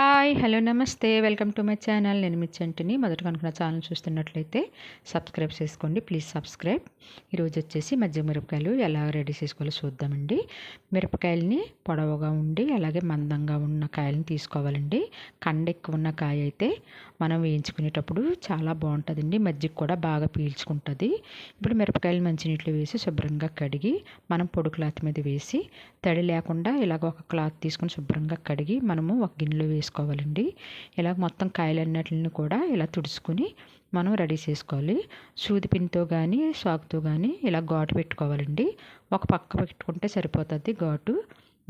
Hi hello నమస్తే. Welcome to my channel. నేను మీ చంటిని. మొదట కనుక నా ఛానల్ చూస్తున్నట్లయితే సబ్స్క్రైబ్ చేసుకోండి. Please subscribe. ఈరోజు వచ్చేసి మధ్య మిరపకాయలు ఎలా రెడీ చేసుకోవాలో చూద్దామండి. మిరపకాయలని పొడవుగా ఉండి అలాగే మందంగా ఉన్న కాయలను తీసుకోవాలండి. కండ ఎక్కువ ఉన్న కాయ అయితే మనం వేయించుకునేటప్పుడు చాలా బాగుంటుందండి. మజ్జిగ కూడా బాగా పీల్చుకుంటుంది. ఇప్పుడు మిరపకాయలు మంచినీటిలో వేసి శుభ్రంగా కడిగి మనం పొడి క్లాత్ మీద వేసి తడి లేకుండా ఇలాగ ఒక క్లాత్ తీసుకుని శుభ్రంగా కడిగి మనము ఒక గిన్నెలో చేసుకోవాలండి. ఇలా మొత్తం కాయలన్నిటిని కూడా ఇలా తుడుచుకుని మనం రెడీ చేసుకోవాలి. సూది పిన్తో కానీ సాకుతో కానీ ఇలా ఘాటు పెట్టుకోవాలండి. ఒక పక్క పెట్టుకుంటే సరిపోతుంది ఘాటు.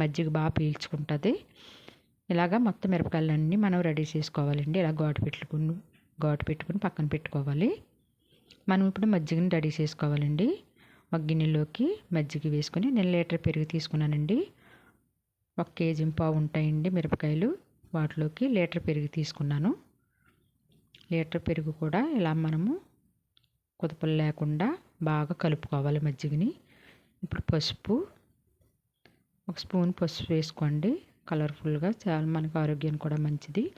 మజ్జిగ బాగా పీల్చుకుంటుంది. ఇలాగా మొత్తం మిరపకాయలన్నీ మనం రెడీ చేసుకోవాలండి. ఇలా ఘాటు పెట్టుకుని ఘాటు పెట్టుకుని పక్కన పెట్టుకోవాలి. మనం ఇప్పుడు మజ్జిగని రెడీ చేసుకోవాలండి. ఒక గిన్నెలోకి మజ్జిగ వేసుకొని నేను లీటర్ పెరుగు తీసుకున్నానండి. ఒక కేజీ పావు ఉంటాయండి మిరపకాయలు. వాటిలోకి లీటర్ పెరుగు తీసుకున్నాను. లీటర్ పెరుగు కూడా ఇలా మనము కుదపలు లేకుండా బాగా కలుపుకోవాలి మజ్జిగని. ఇప్పుడు పసుపు ఒక స్పూన్ పసుపు వేసుకోండి. కలర్ఫుల్గా చాలా మనకు ఆరోగ్యానికి కూడా మంచిది.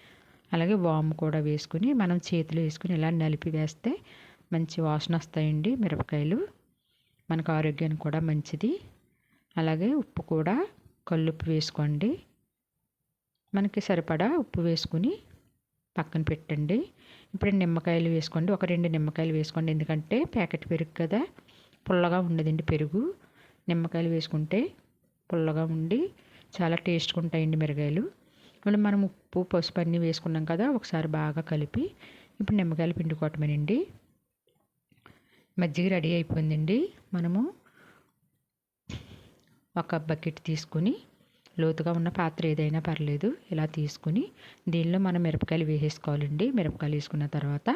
అలాగే వాము కూడా వేసుకుని మనం చేతిలో వేసుకుని ఇలా నలిపి వేస్తే మంచి వాసన వస్తాయండి మిరపకాయలు. మనకు ఆరోగ్యానికి కూడా మంచిది. అలాగే ఉప్పు కూడా కల్లుప్పు వేసుకోండి. మనకి సరిపడా ఉప్పు వేసుకుని పక్కన పెట్టండి. ఇప్పుడు నిమ్మకాయలు వేసుకోండి. ఒక రెండు నిమ్మకాయలు వేసుకోండి. ఎందుకంటే ప్యాకెట్ పెరుగు కదా పుల్లగా ఉండదండి పెరుగు. నిమ్మకాయలు వేసుకుంటే పుల్లగా ఉండి చాలా టేస్ట్గా ఉంటాయండి మిరగాయలు. ఇప్పుడు మనం ఉప్పు పసుపు అన్నీ వేసుకున్నాం కదా ఒకసారి బాగా కలిపి ఇప్పుడు నిమ్మకాయలు పిండుకోవటమేనండి. మజ్జిగ రెడీ అయిపోయిందండి. మనము ఒక బకెట్ తీసుకుని లోతుగా ఉన్న పాత్ర ఏదైనా పర్లేదు ఇలా తీసుకుని దీనిలో మనం మిరపకాయలు వేసేసుకోవాలండి. మిరపకాయలు వేసుకున్న తర్వాత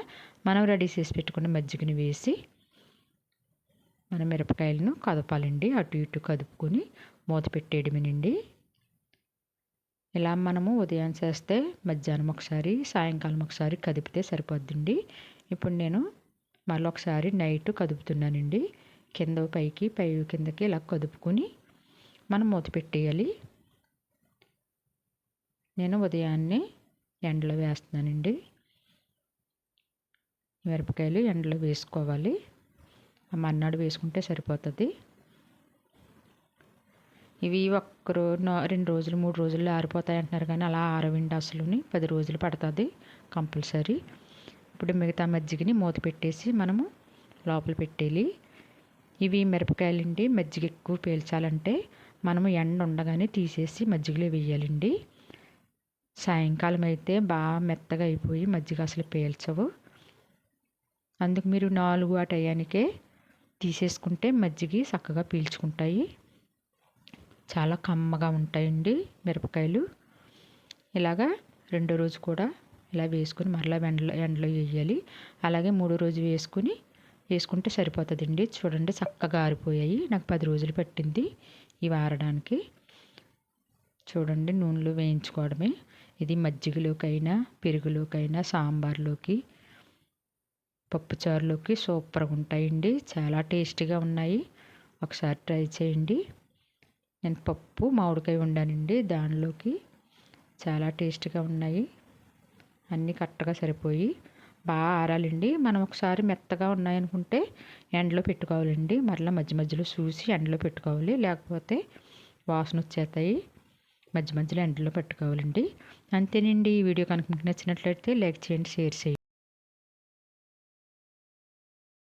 మనం రెడీ చేసి పెట్టుకున్న మజ్జిగని వేసి మన మిరపకాయలను కదపాలండి. అటు ఇటు కదుపుకొని మూత పెట్టేయడమేనండి. ఇలా మనము ఉదయం చేస్తే మధ్యాహ్నం ఒకసారి సాయంకాలం ఒకసారి కదిపితే సరిపోద్దండి. ఇప్పుడు నేను మళ్ళీ ఒకసారి నైట్ కదుపుతున్నానండి. కింద పైకి పై కిందకి ఇలా కదుపుకొని మనం మూత పెట్టేయాలి. నేను ఉదయాన్నే ఎండలో వేస్తున్నానండి. మిరపకాయలు ఎండలో వేసుకోవాలి. మన్నాడు వేసుకుంటే సరిపోతుంది. ఇవి ఒక్కరో రెండు రోజులు మూడు రోజుల్లో ఆరిపోతాయి అంటున్నారు కానీ అలా ఆరవిండి అసలుని. పది రోజులు పడుతుంది కంపల్సరీ. ఇప్పుడు మిగతా మజ్జిగని మూత పెట్టేసి మనము లోపల పెట్టేయాలి. ఇవి మిరపకాయలండి. మజ్జిగ ఎక్కువ పీల్చాలంటే మనము ఎండ ఉండగానే తీసేసి మజ్జిగలో వేయాలండి. సాయంకాలం అయితే బాగా మెత్తగా అయిపోయి మజ్జిగ అసలు పీల్చవు. అందుకు మీరు నాలుగు ఆ టయానికే తీసేసుకుంటే మజ్జిగ చక్కగా పీల్చుకుంటాయి. చాలా కమ్మగా ఉంటాయండి మిరపకాయలు. ఇలాగా రెండో రోజు కూడా ఇలా వేసుకుని మరలా ఎండలో ఎండలో వేయాలి. అలాగే మూడో రోజు వేసుకుని వేసుకుంటే సరిపోతుందండి. చూడండి చక్కగా ఆరిపోయాయి. నాకు పది రోజులు పట్టింది ఇవి ఆరడానికి చూడండి నూనెలో వేయించుకోవడమే. ఇది మజ్జిగలోకైనా పెరుగులోకైనా సాంబార్లోకి పప్పుచారులోకి సూపర్గా ఉంటాయండి. చాలా టేస్టీగా ఉన్నాయి. ఒకసారి ట్రై చేయండి. నేను పప్పు మామిడికాయ వండానండి దానిలోకి. చాలా టేస్టీగా ఉన్నాయి. అన్నీ కరెక్ట్గా సరిపోయి బాగా ఆరాలండి. మనం ఒకసారి మెత్తగా ఉన్నాయనుకుంటే ఎండలో పెట్టుకోవాలండి. మరలా మధ్య మధ్యలో చూసి ఎండలో పెట్టుకోవాలి. లేకపోతే వాసన వచ్చేస్తాయి మధ్య మధ్యలో ఎండలో పెట్టుకోవాలండి. అంతేనండి ఈ వీడియో కనుక మీకు నచ్చినట్లయితే లైక్ చేయండి షేర్ చేయండి.